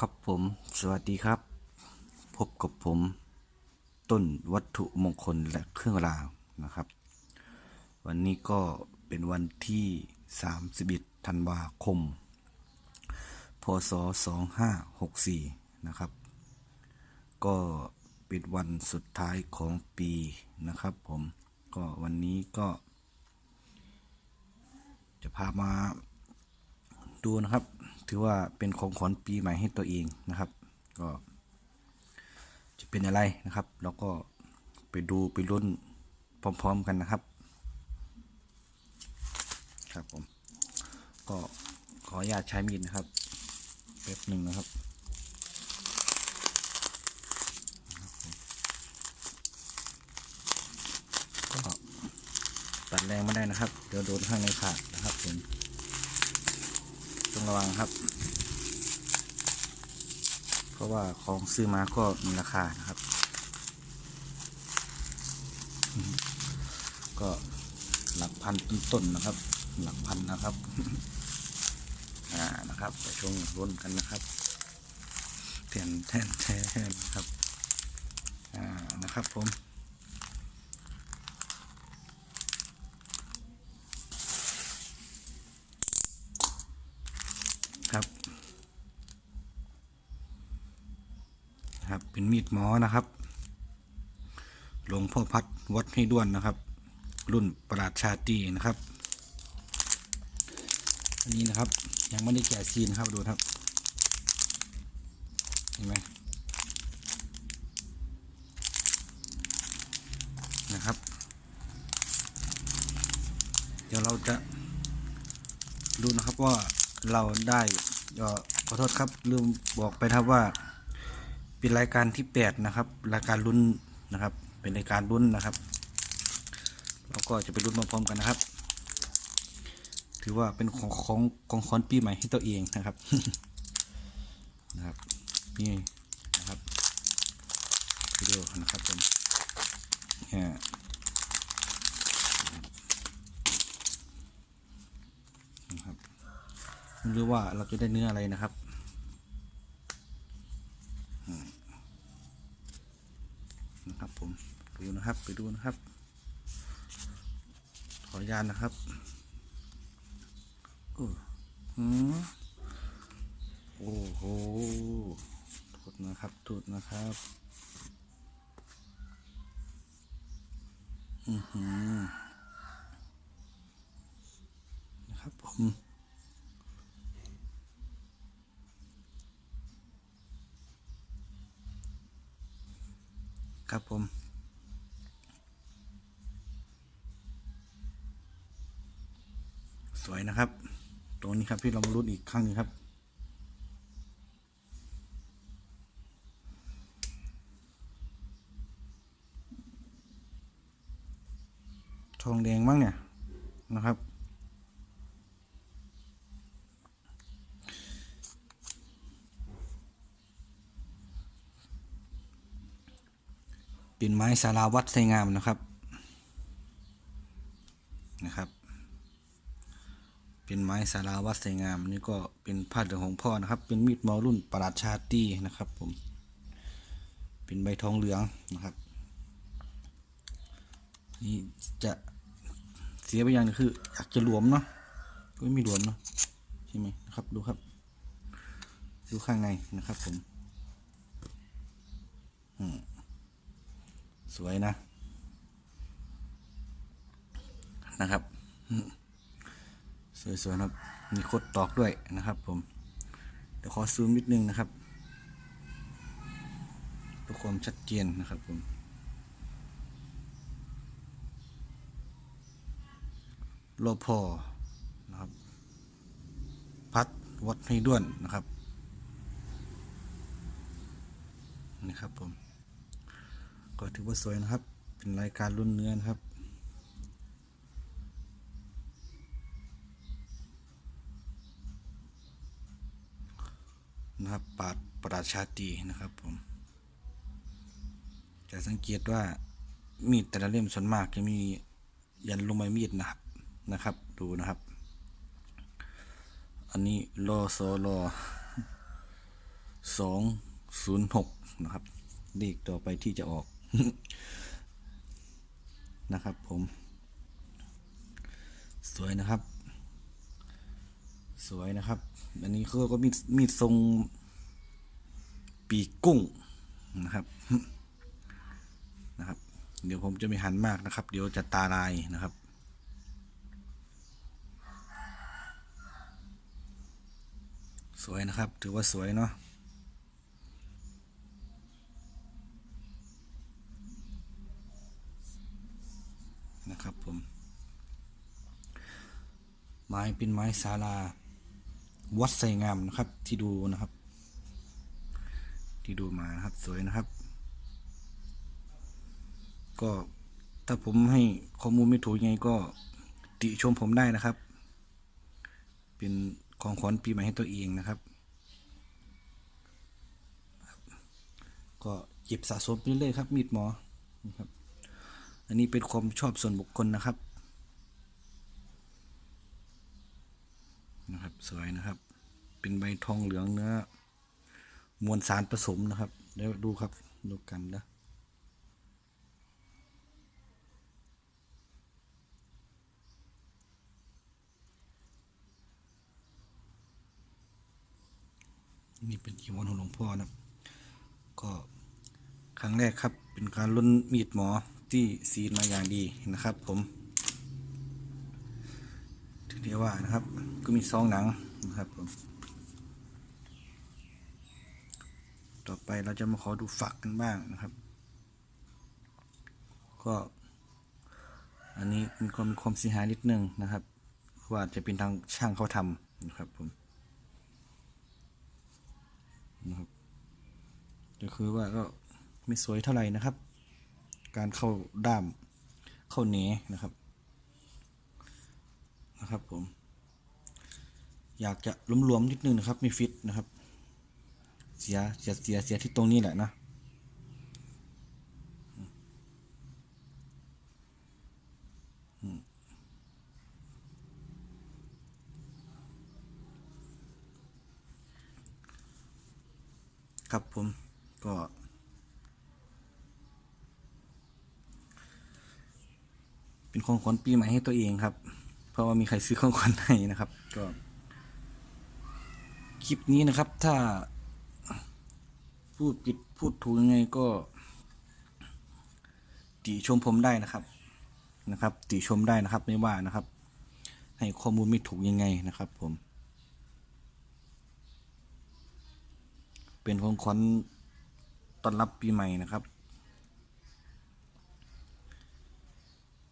ครับผมสวัสดีครับ พบกับผม ต้นวัตถุมงคลและเครื่องรางนะครับ วันนี้ก็เป็นวันที่ 31 ธันวาคม พศ 2564 นะครับ ก็เป็นวันสุดท้ายของปีนะครับผมก็วันนี้ก็ จะพามาดูนะครับ ถือว่าเป็นของขวัญปีใหม่ให้ตัวเองนะครับ ก็จะเป็นอะไรนะครับแล้วก็ไปดูไปรุ่นพร้อมๆกันนะครับ ครับผม ก็ขออนุญาตใช้มีดนะครับแป๊บหนึ่งนะครับก็ตัดแรงไม่ได้นะครับ เดี๋ยวโดนข้างในขาดนะครับผม ต้องระวังครับ เพราะว่าของซื้อมาก็มีราคานะครับ ก็หลักพันต้นๆนะครับ หลักพันนะครับอ่านะครับไปชมรุ่นกันนะครับแทนแทนแทนนะครับอ่านะครับผม ครับครับ เป็นมีดหมอนะครับหลวงพ่อพัดวัดให้ด้วนนะครับ รุ่นปราดชาตีนะครับ อันนี้นะครับยังไม่ได้แกะซีนครับดูครับ เห็นไหมนะครับ เดี๋ยวเราจะดูนะครับว่าเราได้ขอโทษครับลืมบอกไปครับว่า เป็นรายการที่แปดนะครับ รายการลุ้นนะครับ เป็นรายการลุ้นนะครับ เราก็จะไปลุ้นพร้อมๆกันนะครับ ถือว่าเป็นของของของขวัญปีใหม่ให้ตัวเองนะครับนะครับนี่นะครับวิดีโอนะครับผมเนี่ยนะครับไม่รู้ว่าเราจะได้เนื้ออะไรนะครับอืมนะครับผมดู นะครับ ไปดูนะครับ ขออนุญาตนะครับโอ้หือโอ้โหโทษนะครับโทษนะครับอือหือนะครับผมครับผม วยนะครับตรงนี้ครับที่เรามาลุ้นอีกครั้งหนึงครับ ทองแดงบ้างเนี่ยนะครับเป็นไม้สาราวัดไสงามนะครับนะครับ เป็นไม้สาราวัดไสงามนี่ก็เป็นผ้าเหลืองของพ่อนะครับ เป็นมีดมอรุ่นประหลาดชาตรีนะครับ ผม เป็นใบทองเหลืองนะครับนี่จะเสียไปอย่างหนึงคืออยากจะหลวมเนาะก็ไม่มีหลวมเนาะใช่ไหมนะครับดูครับ ดูข้างในนะครับ ผมอืมสวยนะนะครับ สวยๆครับ มีโคดตอกด้วยนะครับผม เดี๋ยวขอซูมนิดนึงนะครับเพื่อความชัดเจนนะครับผมโลพอนะครับ พัดวัดให้ด้วนนะครับนี่ครับผม ก็ถือว่าสวยนะครับ เป็นรายการรุ่นเนื้อนะครับ นะครับปาดประดาชาตรีนะครับผม จะสังเกตว่ามีดแต่ละเล่มส่วนมากจะมียันลงไม้มีดนะครับนะครับ ดูนะครับ อันนี้โลโซโลสองศูนย์หกนะครับเลขต่อไปที่จะออกนะครับผม สวยนะครับ สวยนะครับ อันนี้เขาก็มีดมีดทรง ปีกกุ้งนะครับนะครับ เดี๋ยวผมจะไม่หันมากนะครับ เดี๋ยวจะตาลายนะครับสวยนะครับ ถือว่าสวยเนาะนะครับผม ไม้เป็นไม้ศาลา วัดไสงามนะครับที่ดูนะครับ ที่ดูมานะครับสวยนะครับ ก็ถ้าผมให้ข้อมูลไม่ถูกยังไงก็ติชมผมได้นะครับ เป็นของขวัญปีใหม่ให้ตัวเองนะครับ ก็เก็บสะสมไปเรื่อยๆครับ มีดหมอครับ อันนี้เป็นความชอบส่วนบุคคลนะครับนะครับ สวยนะครับ เป็นใบทองเหลืองเนื้อ มวลสารผสมนะครับ เดี๋ยวดูครับ ดูกันนะนี่เป็นจีวรของหลวงพ่อนะก็ครั้งแรกครับ เป็นการลุ้นมีดหมอที่ซีนมาอย่างดีนะครับผมถึงเรียกว่านะครับ ก็มีซองหนังนะครับผม ต่อไปเราจะมาขอดูฝักกันบ้างนะครับ ก็อันนี้มีความมีความเสียหายนิดนึงนะครับ ว่าจะเป็นทางช่างเขาทำนะครับผมนะครับก็คือว่าก็ไม่สวยเท่าไหร่นะครับ การเข้าด้ามเข้าเนนะครับนะครับผม อยากจะหลวมๆนิดนึงนะครับ ไม่ฟิตนะครับ เสียเสียเสียเสียที่ตรงนี้แหละนะครับผมก็เป็นของขวัญปีใหม่ให้ตัวเองครับ เพราะว่ามีใครซื้อของขวัญให้นะครับ ก็ คลิปนี้นะครับ ถ้า พูดผิดพูดถูกยังไงก็ ติชมผมได้นะครับนะครับ ติชมได้นะครับไม่ว่านะครับ ให้ข้อมูลไม่ถูกยังไงนะครับ ผม เป็นของขวัญต้อนรับปีใหม่นะครับ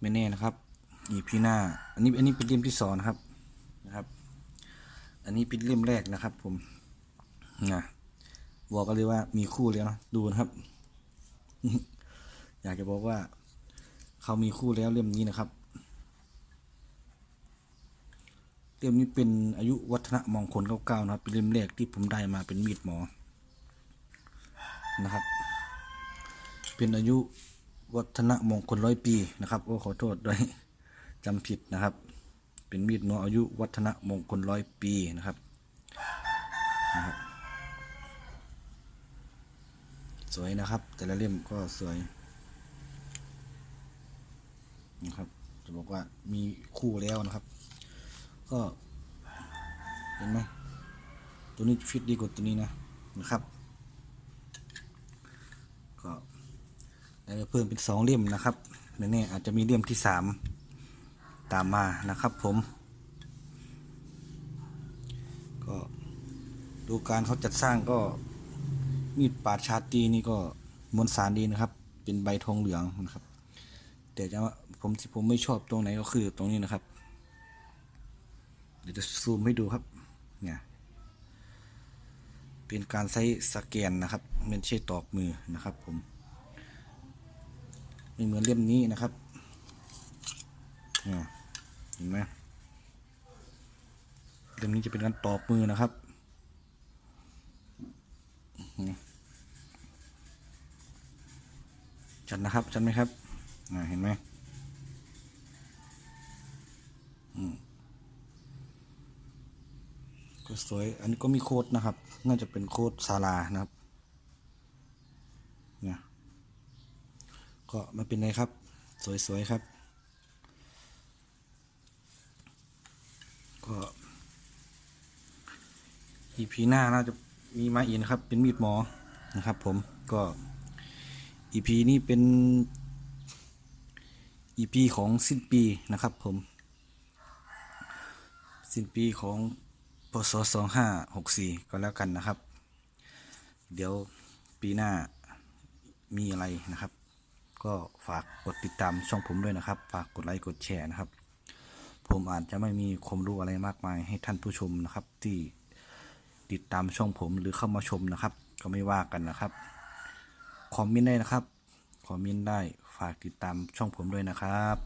ไม่แน่นะครับอีพีหน้า อันนี้อันนี้เป็นเล่มที่สองนะครับนะครับ อันนี้เป็นเล่มแรกนะครับ ผมนะ บอกกันเลยว่ามีคู่แล้วนะดูนะครับ อยากจะบอกว่า เขามีคู่แล้วเล่มนี้นะครับเล่มนี้เป็นอายุวัฒนะมองคลเก้าเก้านะครับเป็นเล่มแรกที่ผมได้มาเป็นมีดหมอนะครับ เป็นอายุวัฒนะมงคลร้อยปีนะครับโอ้ขอโทษด้วยจำผิดนะครับ เป็นมีดหมออายุวัฒนะมงคลร้อยปีนะครับนะครับ สวยนะครับ แต่ละเล่มก็สวยนะครับจะบอกว่ามีคู่แล้วนะครับ ก็เห็นไหมตัวนี้ฟิตดีกว่าตัวนี้นะนะครับ ก็ได้เพิ่มเป็นสองเล่มนะครับไม่แน่อาจจะมีเล่มที่สามตามมานะครับผม ก็ดูการเขาจัดสร้างก็ มีดปาดชาตีนี่ก็มวลสารดีนะครับ เป็นใบทองเหลืองนะครับ แต่จะว่าผมที่ผมไม่ชอบตรงไหนก็คือตรงนี้นะครับ เดี๋ยวจะซูมให้ดูครับ เนี่ยเป็นการใช้สแกนนะครับไม่ใช่ตอกมือนะครับ ผมไม่เหมือนเล่มนี้นะครับเนี่ยเห็นไหมเล่มนี้จะเป็นการตอกมือนะครับ ชัดนะครับชัดไหมครับเห็นไหมก็สวย อันนี้ก็มีโค้ดนะครับ น่าจะเป็นโค้ดซาลานะครับ เนี่ยก็ไม่เป็นไรครับ สวยๆครับ ก็ EP หน้าน่าจะมีมาอีกนะครับ เป็นมีดหมอนะครับผมก็ EP นี้เป็น EP ของสิ้นปีนะครับผม สิ้นปีของพศ2564 ก็แล้วกันนะครับ เดี๋ยวปีหน้ามีอะไรนะครับ ก็ฝากกดติดตามช่องผมด้วยนะครับ ฝากกดไลค์กดแชร์นะครับ ผมอาจจะไม่มีความรู้อะไรมากมายให้ท่านผู้ชมนะครับ ที่ติดตามช่องผมหรือเข้ามาชมนะครับ ก็ไม่ว่ากันนะครับ คอมเมนต์ได้นะครับ คอมเมนต์ได้ฝากติดตามช่องผมด้วยนะครับ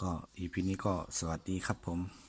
ก็อีพีนี้ก็สวัสดีครับผม